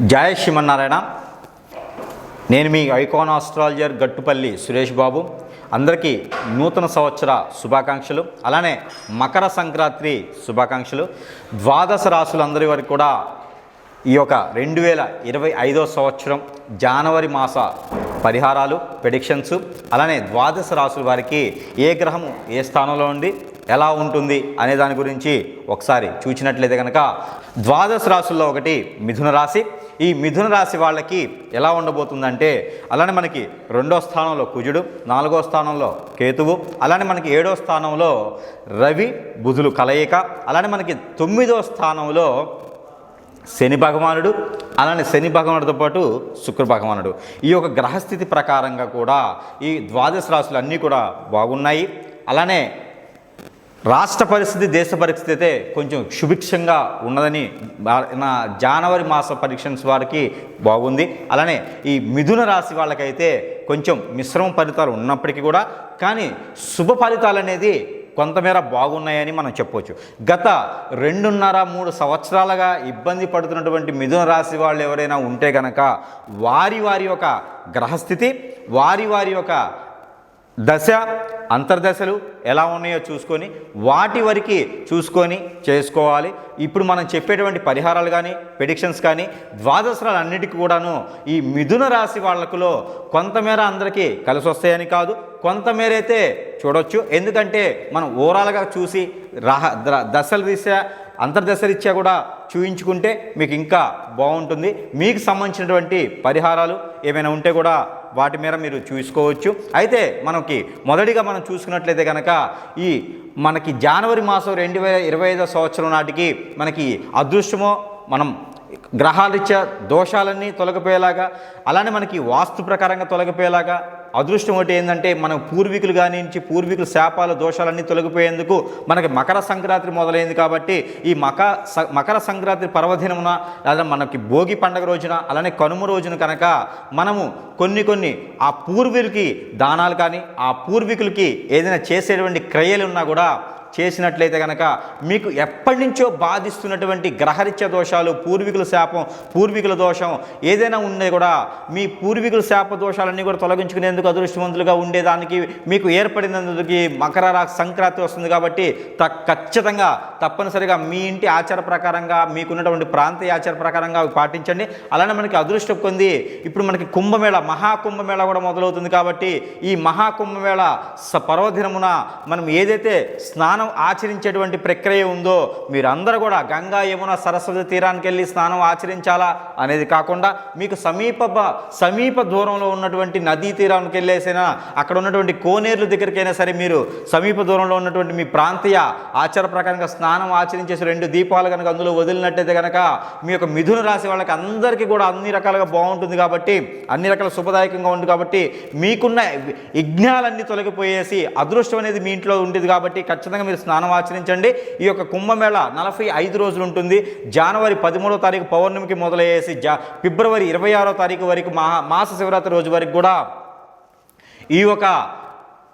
జయ శ్రీమన్నారాయణ. నేను మీ icon astrologer Gattupalli Suresh Babu. అందరికీ నూతన సంవత్సర శుభాకాంక్షలు. అలానే మకర సంక్రాంతి శుభాకాంక్షలు. ద్వాదశ రాసులందరి వరకు కూడా ఈ యొక్క రెండు వేల ఇరవై ఐదో సంవత్సరం జనవరి మాస పరిహారాలు ప్రెడిక్షన్స్ అలానే ద్వాదశ రాసుల వారికి ఏ గ్రహము ఏ స్థానంలో ఉండి ఎలా ఉంటుంది అనే దాని గురించి ఒకసారి చూసినట్లయితే కనుక ద్వాదశ రాసుల్లో ఒకటి మిథున రాశి. ఈ మిథున రాశి వాళ్ళకి ఎలా ఉండబోతుందంటే అలానే మనకి రెండో స్థానంలో కుజుడు నాలుగో స్థానంలో కేతువు అలానే మనకి ఏడో స్థానంలో రవి బుధులు కలయిక అలానే మనకి తొమ్మిదో స్థానంలో శని భగవానుడు అలానే శని భగవానుడితో పాటు శుక్ర భగవానుడు. ఈ యొక్క గ్రహస్థితి ప్రకారంగా కూడా ఈ ద్వాదశ రాశులు అన్నీ కూడా బాగున్నాయి. అలానే రాష్ట్ర పరిస్థితి దేశ పరిస్థితి అయితే కొంచెం సుభిక్షంగా ఉన్నదని నా జనవరి మాస పరీక్షన్స్ వారికి బాగుంది. అలానే ఈ మిథున రాశి వాళ్ళకైతే కొంచెం మిశ్రమ ఫలితాలు ఉన్నప్పటికీ కూడా కానీ శుభ ఫలితాలు అనేది కొంతమేర బాగున్నాయని మనం చెప్పవచ్చు గత రెండున్నర మూడు సంవత్సరాలుగా ఇబ్బంది పడుతున్నటువంటి మిథున రాశి వాళ్ళు ఎవరైనా ఉంటే గనక వారి వారి యొక్క గ్రహస్థితి వారి వారి యొక్క దశ అంతర్దశలు ఎలా ఉన్నాయో చూసుకొని వాటి వరకు చూసుకొని చేసుకోవాలి. ఇప్పుడు మనం చెప్పేటువంటి పరిహారాలు కానీ ప్రెడిక్షన్స్ కానీ ద్వాదశరాలు అన్నిటికీ కూడాను ఈ మిథున రాశి వాళ్ళకులో కొంతమేర అందరికీ కలిసి వస్తాయని కాదు కొంతమేర అయితే చూడొచ్చు. ఎందుకంటే మనం ఓవరాల్గా చూసి రహ దశల రీత్యా అంతర్దశరీత్యా కూడా చూయించుకుంటే మీకు ఇంకా బాగుంటుంది. మీకు సంబంధించినటువంటి పరిహారాలు ఏమైనా ఉంటే కూడా వాటి మీద మీరు చూసుకోవచ్చు. అయితే మనకి మొదటిగా మనం చూసుకున్నట్లయితే కనుక ఈ మనకి జనవరి మాసం రెండు వేల ఇరవై ఐదో సంవత్సరం నాటికి మనకి అదృష్టమో మనం గ్రహాలిచ్చే దోషాలన్నీ తొలగిపోయేలాగా అలానే మనకి వాస్తు ప్రకారంగా తొలగిపోయేలాగా అదృష్టం ఒకటి ఏంటంటే మనం పూర్వీకులు కానించి పూర్వీకుల శాపాలు దోషాలన్నీ తొలగిపోయేందుకు మనకి మకర సంక్రాంతి మొదలైంది కాబట్టి ఈ మక స- మకర సంక్రాంతి పర్వదినమున లేదా మనకి భోగి పండగ రోజున అలానే కనుమ రోజున కనుక మనము కొన్ని కొన్ని ఆ పూర్వీకులకి దానాలు కానీ ఆ పూర్వీకులకి ఏదైనా చేసేటువంటి క్రియలు ఉన్నా కూడా చేసినట్లయితే కనుక మీకు ఎప్పటి నుంచో బాధిస్తున్నటువంటి గ్రహరిత్య దోషాలు పూర్వీకుల శాపం పూర్వీకుల దోషం ఏదైనా ఉండే కూడా మీ పూర్వీకుల శాప దోషాలన్నీ కూడా తొలగించుకునేందుకు అదృష్టవంతులుగా ఉండేదానికి మీకు ఏర్పడినందుకు మకర సంక్రాంతి వస్తుంది కాబట్టి త ఖచ్చితంగా తప్పనిసరిగా మీ ఇంటి ఆచార ప్రకారంగా మీకున్నటువంటి ప్రాంతీయ ఆచార ప్రకారంగా పాటించండి. అలానే మనకి అదృష్టం పొంది ఇప్పుడు మనకి కుంభమేళ మహాకుంభమేళ కూడా మొదలవుతుంది కాబట్టి ఈ మహాకుంభమేళ స పర్వదినమున మనం ఏదైతే స్నానం ఆచరించేటువంటి ప్రక్రియ ఉందో మీరందరూ కూడా గంగా యమున సరస్వతి తీరానికి వెళ్ళి స్నానం ఆచరించాలా అనేది కాకుండా మీకు సమీప సమీప దూరంలో ఉన్నటువంటి నదీ తీరానికి వెళ్ళేసైనా అక్కడ ఉన్నటువంటి కోనేరుల దగ్గరికైనా సరే మీరు సమీప దూరంలో ఉన్నటువంటి మీ ప్రాంతీయ ఆచార ప్రకారంగా స్నానం ఆచరించేసి రెండు దీపాలు కనుక అందులో వదిలినట్టయితే కనుక మీ యొక్క మిథున రాశి వాళ్ళకి అందరికీ కూడా అన్ని రకాలుగా బాగుంటుంది కాబట్టి అన్ని రకాల శుభదాయకంగా ఉంది కాబట్టి మీకున్న యజ్ఞాలన్నీ తొలగిపోయేసి అదృష్టం అనేది మీ ఇంట్లో ఉంటుంది కాబట్టి ఖచ్చితంగా మీరు స్నానం ఆచరించండి. ఈ యొక్క కుంభమేళ నలభై ఐదు రోజులు ఉంటుంది. జనవరి పదమూడో తారీఖు పౌర్ణమికి మొదలయ్యేసి జా ఫిబ్రవరి ఇరవై ఆరో తారీఖు వరకు మహా మాస శివరాత్రి రోజు వరకు కూడా ఈ యొక్క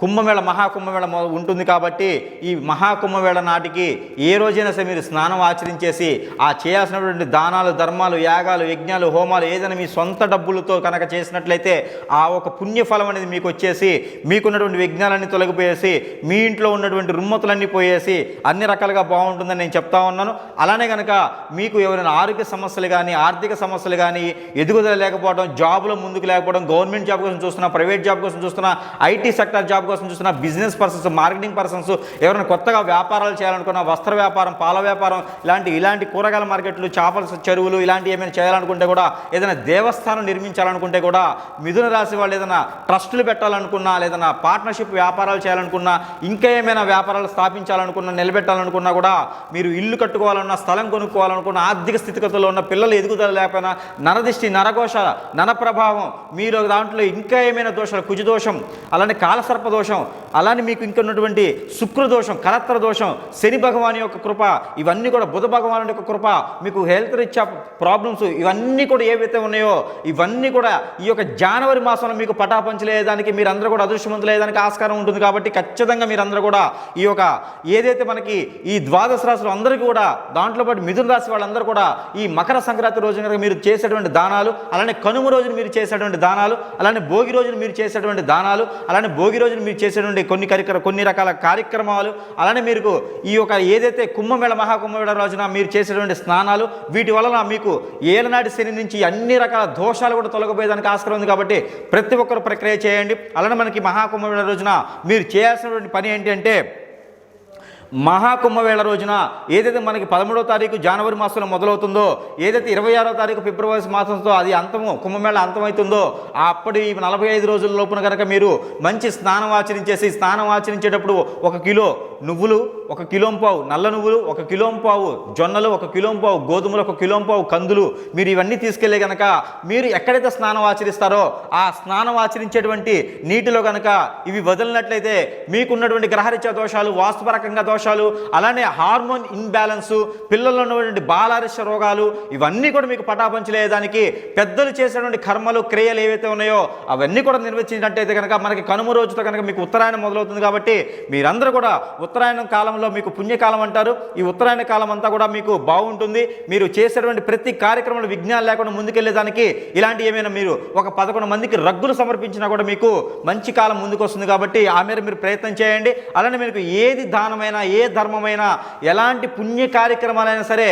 కుంభమేళ మహాకుంభమేళ ఉంటుంది కాబట్టి ఈ మహాకుంభమేళ నాటికి ఏ రోజైనా సరే మీరు స్నానం ఆచరించేసి ఆ చేయాల్సినటువంటి దానాలు ధర్మాలు యాగాలు యజ్ఞాలు హోమాలు ఏదైనా మీ సొంత డబ్బులతో కనుక చేసినట్లయితే ఆ ఒక పుణ్యఫలం అనేది మీకు వచ్చేసి మీకున్నటువంటి విఘ్నాలన్నీ తొలగిపోయేసి మీ ఇంట్లో ఉన్నటువంటి రుమ్మతులన్నీ పోయేసి అన్ని రకాలుగా బాగుంటుందని నేను చెప్తా ఉన్నాను. అలానే కనుక మీకు ఎవరైనా ఆరోగ్య సమస్యలు కానీ ఆర్థిక సమస్యలు కానీ ఎదుగుదల లేకపోవడం జాబులో ముందుకు లేకపోవడం గవర్నమెంట్ జాబ్ కోసం చూస్తున్నా ప్రైవేట్ జాబ్ కోసం చూస్తున్నా ఐటీ సెక్టర్ జాబ్ కోసం చూస్తున్నా బిజినెస్ పర్సన్స్ మార్కెటింగ్ పర్సన్స్ ఎవరైనా కొత్తగా వ్యాపారాలు చేయాలనుకున్నా వస్త్ర వ్యాపారం పాల వ్యాపారం ఇలాంటి ఇలాంటి కూరగాయల మార్కెట్లు చేపల చెరువులు ఇలాంటి ఏమైనా చేయాలనుకుంటే కూడా ఏదైనా దేవస్థానం నిర్మించాలనుకుంటే కూడా మిథున రాశి వాళ్ళు ఏదైనా ట్రస్టులు పెట్టాలనుకున్నా లేదన్నా పార్ట్నర్షిప్ వ్యాపారాలు చేయాలనుకున్నా ఇంకా ఏమైనా వ్యాపారాలు స్థాపించాలనుకున్నా నిలబెట్టాలనుకున్నా కూడా మీరు ఇల్లు కట్టుకోవాలన్నా స్థలం కొనుక్కోవాలనుకున్న ఆర్థిక స్థితిగతుల్లో ఉన్న పిల్లలు ఎదుగుదల లేకపోయినా నరదిష్టి నరఘోష నర ప్రభావం మీరు దాంట్లో ఇంకా ఏమైనా దోషాలు కుజదోషం అలానే కాలసర్ప దోషం దోషం అలానే మీకు ఇంకొన్నటువంటి శుక్ర దోషం కలత్ర దోషం శని భగవాన్ యొక్క కృప ఇవన్నీ కూడా బుధ భగవాన్ యొక్క కృప మీకు హెల్త్ రీత్యా ప్రాబ్లమ్స్ ఇవన్నీ కూడా ఏవైతే ఉన్నాయో ఇవన్నీ కూడా ఈ యొక్క జనవరి మాసంలో మీకు పటాపంచలేదానికి మీరందరూ కూడా అదృష్టవంతులేదానికి ఆస్కారం ఉంటుంది కాబట్టి ఖచ్చితంగా మీరందరూ కూడా ఈ యొక్క ఏదైతే మనకి ఈ ద్వాదశ రాశులు అందరికీ కూడా దాంట్లో పాటు మిథున రాశి వాళ్ళందరూ కూడా ఈ మకర సంక్రాంతి రోజున కనుక మీరు చేసేటువంటి దానాలు అలానే కనుమ రోజున మీరు చేసేటువంటి దానాలు అలానే భోగి రోజున మీరు చేసేటువంటి దానాలు అలానే భోగి రోజున మీరు చేసేటువంటి కొన్ని కార్యక్రమ కొన్ని రకాల కార్యక్రమాలు అలానే మీరు ఈ యొక్క ఏదైతే కుంభమేళ మహాకుంభమేళ రోజున మీరు చేసేటువంటి స్నానాలు వీటి వలన మీకు ఏలనాటి శని నుంచి అన్ని రకాల దోషాలు కూడా తొలగిపోయేదానికి ఆస్కారం ఉంది కాబట్టి ప్రతి ఒక్కరు ప్రక్రియ చేయండి. అలానే మనకి మహాకుంభమేళ రోజున మీరు చేయాల్సినటువంటి పని ఏంటి అంటే మహాకుంభవేళ రోజున ఏదైతే మనకి పదమూడో తారీఖు జనవరి మాసంలో మొదలవుతుందో ఏదైతే ఇరవై ఆరో తారీఖు ఫిబ్రవరి మాసంతో అది అంతము కుంభమేళ అంతమవుతుందో అప్పటి నలభై ఐదు రోజుల లోపున కనుక మీరు మంచి స్నానం ఆచరించేసి స్నానం ఆచరించేటప్పుడు ఒక కిలో నువ్వులు ఒక కిలోం పావు నల్ల నువ్వులు ఒక కిలోం పావు జొన్నలు ఒక కిలోంపావు గోధుమలు ఒక కిలోం పావు కందులు. మీరు ఇవన్నీ తీసుకెళ్ళే కనుక మీరు ఎక్కడైతే స్నానం ఆచరిస్తారో ఆ స్నానం ఆచరించేటువంటి నీటిలో కనుక ఇవి వదిలినట్లయితే మీకున్నటువంటి గ్రహరీత్యా దోషాలు వాస్తుపరకంగా దోషాలు అలానే హార్మోన్ ఇన్బ్యాలెన్స్ పిల్లల్లో ఉన్నటువంటి బాలారిష రోగాలు ఇవన్నీ కూడా మీకు పటాపంచలేదానికి పెద్దలు చేసేటువంటి కర్మలు క్రియలు ఏవైతే ఉన్నాయో అవన్నీ కూడా నిర్వచించినట్టయితే కనుక మనకి కనుమ రోజుతో కనుక మీకు ఉత్తరాయణం మొదలవుతుంది కాబట్టి మీరందరూ కూడా ఉత్తరాయణం కాలంలో మీకు పుణ్యకాలం అంటారు. ఈ ఉత్తరాయణ కాలం అంతా కూడా మీకు బాగుంటుంది. మీరు చేసేటువంటి ప్రతి కార్యక్రమంలో విఘ్నాలు లేకుండా ముందుకెళ్ళేదానికి ఇలాంటి ఏమైనా మీరు ఒక పదకొండు మందికి రగ్గులు సమర్పించినా కూడా మీకు మంచి కాలం ముందుకు వస్తుంది కాబట్టి ఆ మేర మీరు ప్రయత్నం చేయండి. అలానే మీకు ఏది దానమైనా ఏ ధర్మమైనా ఎలాంటి పుణ్య కార్యక్రమాలైనా సరే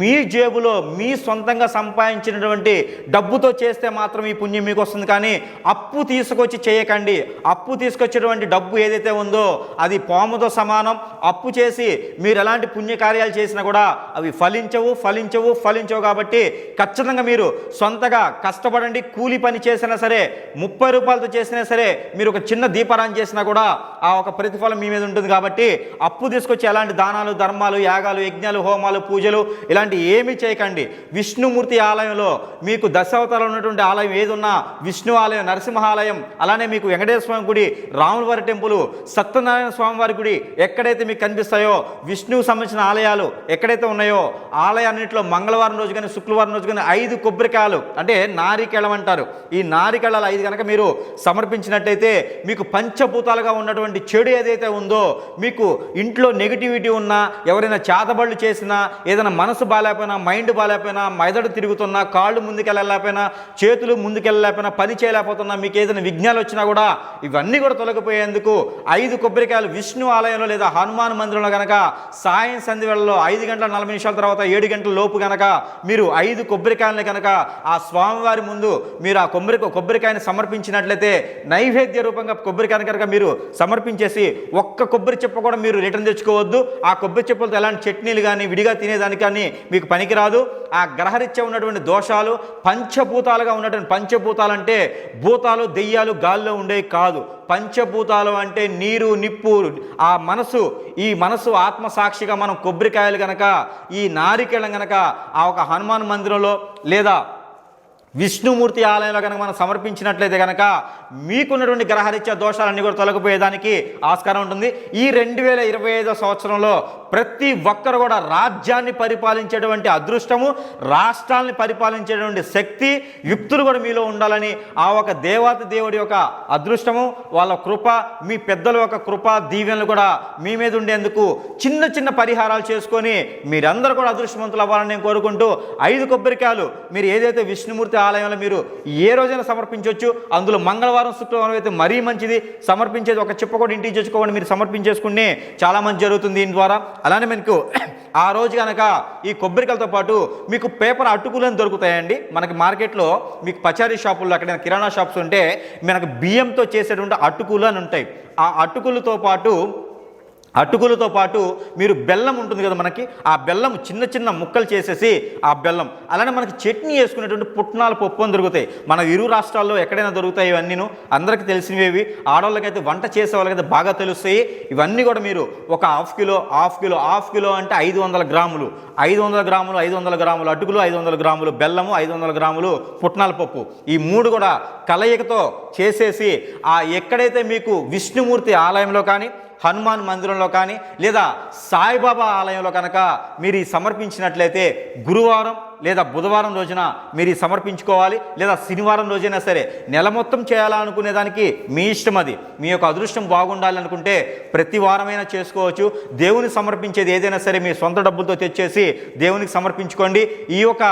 మీ జేబులో మీ సొంతంగా సంపాదించినటువంటి డబ్బుతో చేస్తే మాత్రం ఈ పుణ్యం మీకు వస్తుంది కానీ అప్పు తీసుకొచ్చి చేయకండి. అప్పు తీసుకొచ్చేటువంటి డబ్బు ఏదైతే ఉందో అది పాముతో సమానం. అప్పు అప్పు చేసి మీరు ఎలాంటి పుణ్యకార్యాలు చేసినా కూడా అవి ఫలించవు ఫలించవు ఫలించవు కాబట్టి ఖచ్చితంగా మీరు సొంతగా కష్టపడండి కూలి పని చేసినా సరే ముప్పై రూపాయలతో చేసినా సరే మీరు ఒక చిన్న దీపారాన్ని చేసినా కూడా ఆ ఒక ప్రతిఫలం మీ మీద ఉంటుంది కాబట్టి అప్పు తీసుకొచ్చి ఎలాంటి దానాలు ధర్మాలు యాగాలు యజ్ఞాలు హోమాలు పూజలు ఇలాంటి ఏమీ చేయకండి. విష్ణుమూర్తి ఆలయంలో మీకు దశావతారం ఉన్నటువంటి ఆలయం ఏదున్నా విష్ణు ఆలయం నరసింహ ఆలయం అలానే మీకు వెంకటేశ్వర స్వామి గుడి రాములవారి టెంపుల్ సత్యనారాయణ స్వామి వారి గుడి ఎక్కడైతే మీకు కనిపిస్తాయో విష్ణువుకు సంబంధించిన ఆలయాలు ఎక్కడైతే ఉన్నాయో ఆలయాన్నింటిలో మంగళవారం రోజు కానీ శుక్రవారం రోజు కానీ ఐదు కొబ్బరికాయలు అంటే నారికేళం అంటారు. ఈ నారికేళాలు ఐదు కనుక మీరు సమర్పించినట్టయితే మీకు పంచభూతాలుగా ఉన్నటువంటి చెడు ఏదైతే ఉందో మీకు ఇంట్లో నెగిటివిటీ ఉన్నా ఎవరైనా చేతబడులు చేసినా ఏదైనా మనసు బాగాలేకపోయినా మైండ్ బాగాలేకపోయినా మెదడు తిరుగుతున్నా కాళ్ళు ముందుకెళ్ళలేకపోయినా చేతులు ముందుకెళ్ళలేకపోయినా పని చేయలేకపోతున్నా మీకు ఏదైనా విఘ్నాలు వచ్చినా కూడా ఇవన్నీ కూడా తొలగిపోయేందుకు ఐదు కొబ్బరికాయలు విష్ణు ఆలయంలో లేదా హనుమాన్ మందిరంలో గనక సాయం సంధి వేళలో ఐదు గంటల నలభై నిమిషాల తర్వాత ఏడు గంటల లోపు కనుక మీరు ఐదు కొబ్బరికాయలని కనుక ఆ స్వామివారి ముందు మీరు ఆ కొబ్బరి కొబ్బరికాయని సమర్పించినట్లయితే నైవేద్య రూపంగా కొబ్బరికాయని కనుక మీరు సమర్పించేసి ఒక్క కొబ్బరి చెప్ప కూడా మీరు రిటర్న్ తెచ్చుకోవద్దు. ఆ కొబ్బరి చెప్పులతో ఎలాంటి చట్నీలు కానీ విడిగా తినేదానికి కానీ మీకు పనికిరాదు. ఆ గ్రహరీత్యా ఉన్నటువంటి దోషాలు పంచభూతాలుగా ఉన్నటువంటి పంచభూతాలు అంటే భూతాలు దెయ్యాలు గాల్లో ఉండేవి కాదు. పంచభూతాలు అంటే నీరు నిప్పు. ఆ మనసు ఈ మనసు ఆత్మ సాక్షిగా మనం కొబ్బరికాయలు గనక ఈ నారికేళం గనక ఆ ఒక హనుమాన్ మందిరంలో లేదా విష్ణుమూర్తి ఆలయంలో కనుక మనం సమర్పించినట్లయితే కనుక మీకున్నటువంటి గ్రహరీత్యా దోషాలన్నీ కూడా తొలగిపోయేదానికి ఆస్కారం ఉంటుంది. ఈ రెండు వేల ఇరవై ఐదో సంవత్సరంలో ప్రతి ఒక్కరు కూడా రాజ్యాన్ని పరిపాలించేటువంటి అదృష్టము రాష్ట్రాల్ని పరిపాలించేటువంటి శక్తి యుక్తులు కూడా మీలో ఉండాలని ఆ ఒక దేవత దేవుడి యొక్క అదృష్టము వాళ్ళ కృప మీ పెద్దల యొక్క కృప దీవెనలు కూడా మీ మీద ఉండేందుకు చిన్న చిన్న పరిహారాలు చేసుకొని మీరందరూ కూడా అదృష్టవంతులు అవ్వాలని నేను కోరుకుంటూ ఐదు కొబ్బరికాయలు మీరు ఏదైతే విష్ణుమూర్తి ఆలయంలో మీరు ఏ రోజైనా సమర్పించవచ్చు. అందులో మంగళవారం శుక్రవారం అయితే మరీ మంచిది. సమర్పించేది ఒక చిప్ప కూడా ఇంటికి తెచ్చుకోండి మీరు సమర్పించేసుకునే చాలా మంచి జరుగుతుంది దీని ద్వారా. అలానే మీకు ఆ రోజు కనుక ఈ కొబ్బరికాయలతో పాటు మీకు పేపర్ అటుకులను దొరుకుతాయండి. మనకి మార్కెట్లో మీకు పచారీ షాపుల్లో అక్కడ కిరాణా షాప్స్ ఉంటే మనకు బియ్యంతో చేసేటువంటి అటుకులు అని ఉంటాయి. ఆ అటుకులతో పాటు అటుకులతో పాటు మీరు బెల్లం ఉంటుంది కదా మనకి ఆ బెల్లం చిన్న చిన్న ముక్కలు చేసేసి ఆ బెల్లం అలానే మనకి చట్నీ వేసుకునేటువంటి పుట్నాల పప్పు అని దొరుకుతాయి. మన ఇరు రాష్ట్రాల్లో ఎక్కడైనా దొరుకుతాయి ఇవన్నీను. అందరికీ తెలిసినవి ఆడవాళ్ళకైతే వంట చేసే వాళ్ళకైతే బాగా తెలుస్తాయి. ఇవన్నీ కూడా మీరు ఒక half kilo half kilo half kilo అంటే ఐదు వందల గ్రాములు. ఐదు వందల గ్రాములు ఐదు వందల గ్రాములు అటుకులు ఐదు వందల గ్రాములు బెల్లము ఐదు వందల గ్రాములు పుట్నాల పప్పు. ఈ మూడు కూడా కలయికతో చేసేసి ఆ ఎక్కడైతే మీకు విష్ణుమూర్తి ఆలయంలో కానీ హనుమాన్ మందిరంలో కానీ లేదా సాయిబాబా ఆలయంలో కనుక మీరు ఈ సమర్పించినట్లయితే గురువారం లేదా బుధవారం రోజున మీరు సమర్పించుకోవాలి లేదా శనివారం రోజైనా సరే నెల మొత్తం చేయాలనుకునే దానికి మీ ఇష్టం అది. మీ యొక్క అదృష్టం బాగుండాలి అనుకుంటే ప్రతి వారమైనా చేసుకోవచ్చు. దేవుని సమర్పించేది ఏదైనా సరే మీ సొంత డబ్బులతో తెచ్చేసి దేవునికి సమర్పించుకోండి. ఈ యొక్క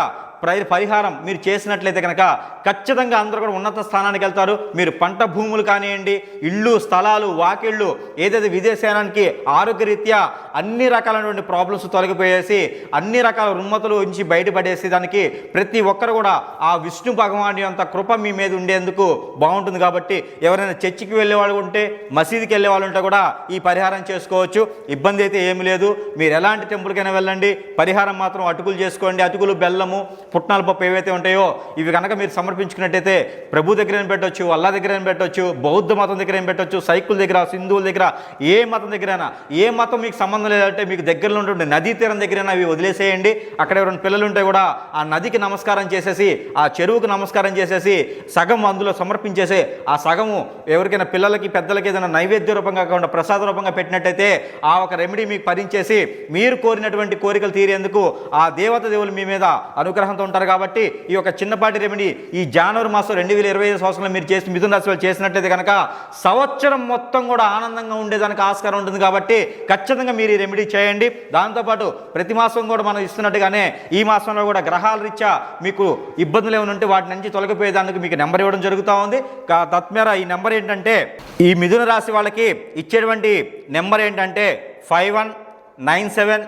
పరిహారం మీరు చేసినట్లయితే కనుక ఖచ్చితంగా అందరూ కూడా ఉన్నత స్థానానికి వెళ్తారు. మీరు పంట భూములు కానివ్వండి ఇళ్ళు స్థలాలు వాకిళ్ళు ఏదైతే విదేశానికి ఆరోగ్యరీత్యా అన్ని రకాలైనటువంటి ప్రాబ్లమ్స్ తొలగిపోయేసి అన్ని రకాల రుమ్మతులు ఉంచి బయటపడేసి దానికి ప్రతి ఒక్కరు కూడా ఆ విష్ణు భగవాన్ యొక్క కృప మీ మీద ఉండేందుకు బాగుంటుంది కాబట్టి ఎవరైనా చర్చికి వెళ్ళే వాళ్ళు ఉంటే మసీదుకి వెళ్ళే వాళ్ళు ఉంటే కూడా ఈ పరిహారం చేసుకోవచ్చు. ఇబ్బంది అయితే ఏమీ లేదు. మీరు ఎలాంటి టెంపుల్కైనా వెళ్ళండి. పరిహారం మాత్రం అటుకులు చేసుకోండి. అటుకులు బెల్లము పుట్నాల పప్పు ఏవైతే ఉంటాయో ఇవి కనుక మీరు సమర్పించుకున్నట్టయితే ప్రభు దగ్గర పెట్టొచ్చు అల్లా దగ్గర పెట్టొచ్చు బౌద్ధ మతం దగ్గర పెట్టొచ్చు సైకుల దగ్గర హిందువుల దగ్గర ఏ మతం దగ్గరైనా ఏ మతం మీకు సంబంధం లేదంటే మీకు దగ్గరలో ఉంటుండే నదీ తీరం దగ్గరైనా అవి వదిలేసేయండి. అక్కడ ఎవరైనా పిల్లలు ఉంటే కూడా ఆ నదికి నమస్కారం చేసేసి ఆ చెరువుకు నమస్కారం చేసేసి సగం అందులో సమర్పించేసి ఆ సగము ఎవరికైనా పిల్లలకి పెద్దలకి ఏదైనా నైవేద్య రూపంగా కాకుండా ప్రసాద రూపంగా పెట్టినట్టయితే ఆ ఒక రెమెడీ మీకు పరించేసి మీరు కోరినటువంటి కోరికలు తీరేందుకు ఆ దేవత దేవులు మీ మీద అనుగ్రహం అనుగ్రహంతో ఉంటారు కాబట్టి ఈ యొక్క చిన్నపాటి రెమెడీ ఈ జనవరి మాసం రెండు వేల ఇరవై ఐదు సంవత్సరంలో మీరు చేసి మిథున రాశి వాళ్ళు చేసినట్లయితే కనుక సంవత్సరం మొత్తం కూడా ఆనందంగా ఉండేదానికి ఆస్కారం ఉంటుంది కాబట్టి ఖచ్చితంగా మీరు ఈ రెమెడీ చేయండి. దాంతోపాటు ప్రతి మాసం కూడా మనం ఇస్తున్నట్టుగానే ఈ మాసంలో కూడా గ్రహాల రీత్యా మీకు ఇబ్బందులు ఏమైనా ఉంటే వాటి నుంచి తొలగిపోయేదానికి మీకు నెంబర్ ఇవ్వడం జరుగుతూ ఉంది. తత్మేర ఈ నెంబర్ ఏంటంటే ఈ మిథున రాశి వాళ్ళకి ఇచ్చేటువంటి నెంబర్ ఏంటంటే five one nine seven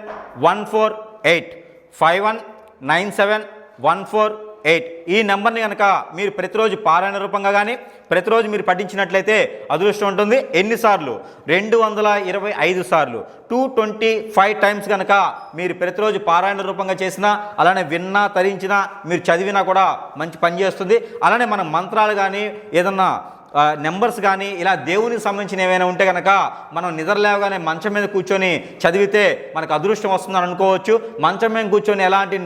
one four eight. Five one nine seven one four eight. ఈ నెంబర్ని కనుక మీరు ప్రతిరోజు పారాయణ రూపంగా కానీ ప్రతిరోజు మీరు పఠించినట్లయితే అదృష్టం ఉంటుంది. ఎన్నిసార్లు రెండు వందల ఇరవై ఐదు సార్లు. టూ ట్వంటీ ఫైవ్ టైమ్స్ కనుక మీరు ప్రతిరోజు పారాయణ రూపంగా చేసినా అలానే విన్నా తరించినా మీరు చదివినా కూడా మంచి పని చేస్తుంది. అలానే మన మంత్రాలు కానీ ఏదన్నా నెంబర్స్ కానీ ఇలా దేవునికి సంబంధించిన ఏమైనా ఉంటే కనుక మనం నిద్రలేవగానే మంచం మీద కూర్చొని చదివితే మనకు అదృష్టం వస్తుందని అనుకోవచ్చు. మంచం మీద కూర్చొని ఎలాంటి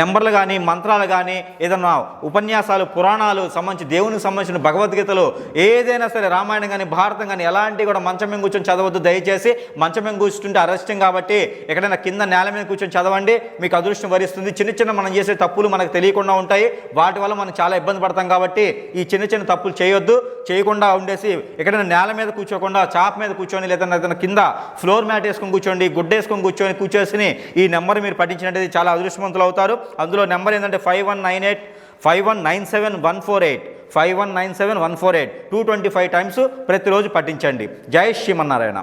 నెంబర్లు కానీ మంత్రాలు కానీ ఏదన్నా ఉపన్యాసాలు పురాణాలు సంబంధించి దేవునికి సంబంధించిన భగవద్గీతలు ఏదైనా సరే రామాయణం కానీ భారతం కానీ ఎలాంటి కూడా మంచం మీద కూర్చొని చదవద్దు. దయచేసి మంచం మీద కూర్చుంటే అరెస్టింగ్ కాబట్టి ఎక్కడైనా కింద నేల మీద కూర్చొని చదవండి. మీకు అదృష్టం వరిస్తుంది. చిన్న చిన్న మనం చేసే తప్పులు మనకు తెలియకుండా ఉంటాయి. వాటి వల్ల మనం చాలా ఇబ్బంది పడతాం కాబట్టి ఈ చిన్న చిన్న తప్పులు చేయొద్దు. చేయకుండా ఉండేసి ఎక్కడైనా నేల మీద కూర్చోకుండా చాప మీద కూర్చొని లేదన్నా ఏదైనా కింద ఫ్లోర్ మ్యాట్ వేసుకొని కూర్చోండి గుడ్డ వేసుకొని కూర్చొని కూర్చోసి ఈ నెంబర్ మీరు పట్టించినట్టయితే చాలా అదృష్టవంతులు అవుతారు. అందులో నెంబర్ ఏంటంటే five one nine eight five one nine seven one four eight five one nine seven one four eight two twenty five times ప్రతిరోజు పఠించండి జై శ్రీమన్నారాయణ.